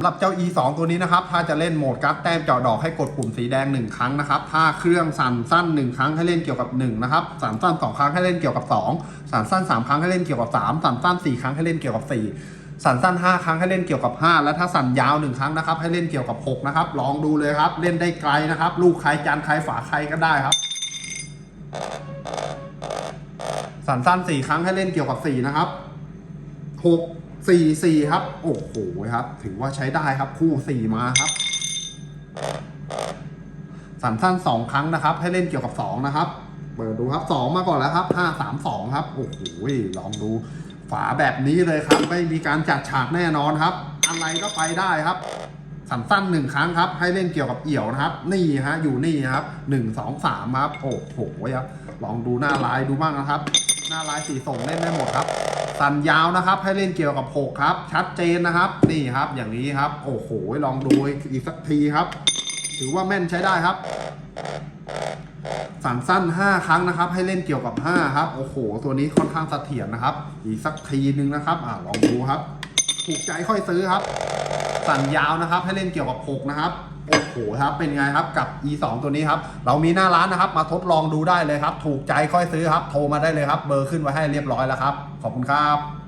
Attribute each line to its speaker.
Speaker 1: สำหรับเจ้า e 2ตัวนี้นะครับ ถ้าจะเล่นโหมดกัดแต้มเจาะดอกให้กดปุ่มสีแดง 1 ครั้งนะครับ ถ้าเครื่องสั่นสั้น 1 ครั้งให้เล่นเกี่ยวกับ 1 นะครับ สั่นสั้น 2 ครั้งให้เล่นเกี่ยวกับ 2 สั่นสั้น 3 ครั้งให้เล่นเกี่ยวกับ 3 สั่นสั้น 4 ครั้งให้เล่นเกี่ยวกับ 4 สั่นสั้น 5 ครั้งให้เล่นเกี่ยวกับ 5 และถ้าสั่นยาว 1 ครั้งนะครับ ให้เล่นเกี่ยวกับ 6 นะครับ ลองดูเลยครับ เล่นได้ไกลนะครับ ลูกใครจานใครฝาใครก็ได้ครับ สั่นสั้น 4 ครั้งให้เล่นเกี่ยวกับ 4 นะครับหก สี่สี่ครับ โอ้โหครับ ถือว่าใช้ได้ครับคู่สี่มาครับสันสั้นสองครั้งนะครับ ให้เล่นเกี่ยวกับสองนะครับ เปิดดูครับสองมาก่อนแล้วครับห้าสามสองครับ โอ้โหลองดูฝาแบบนี้เลยครับ ไม่มีการจัดฉากแน่นอนครับ อะไรก็ไปได้ครับสันสั้นหนึ่งครั้งครับ ให้เล่นเกี่ยวกับเอี่ยวนะครับ นี่ฮะอยู่นี่ครับหนึ่งสองสามครับโอ้โหครับลองดูหน้าลายดูบ้างนะครับ หน้าลายสีส่งเล่นได้หมดครับ สันยาวนะครับ ให้เล่นเกี่ยวกับ 6 ครับ ชัดเจนนะครับ นี่ครับ อย่างนี้ครับ โอ้โห ลองดูอีกสักทีครับ ถือว่าแม่นใช้ได้ครับ สันสั้น 5 ครั้งนะครับ ให้เล่นเกี่ยวกับ 5 ครับ โอ้โห ตัวนี้ค่อนข้างเสถียรนะครับ อีกสักทีนึงนะครับ อ่าลองดูครับ ถูกใจค่อยซื้อครับ สั่งยาวนะครับ ให้เล่นเกี่ยวกับ6นะครับโอ้โหครับเป็นไงครับกับ e 2 ตัวนี้ครับ เรามีหน้าร้านนะครับ มาทดลองดูได้เลยครับ ถูกใจค่อยซื้อครับ โทรมาได้เลยครับ เบอร์ขึ้นไว้ให้เรียบร้อยแล้วครับ ขอบคุณครับ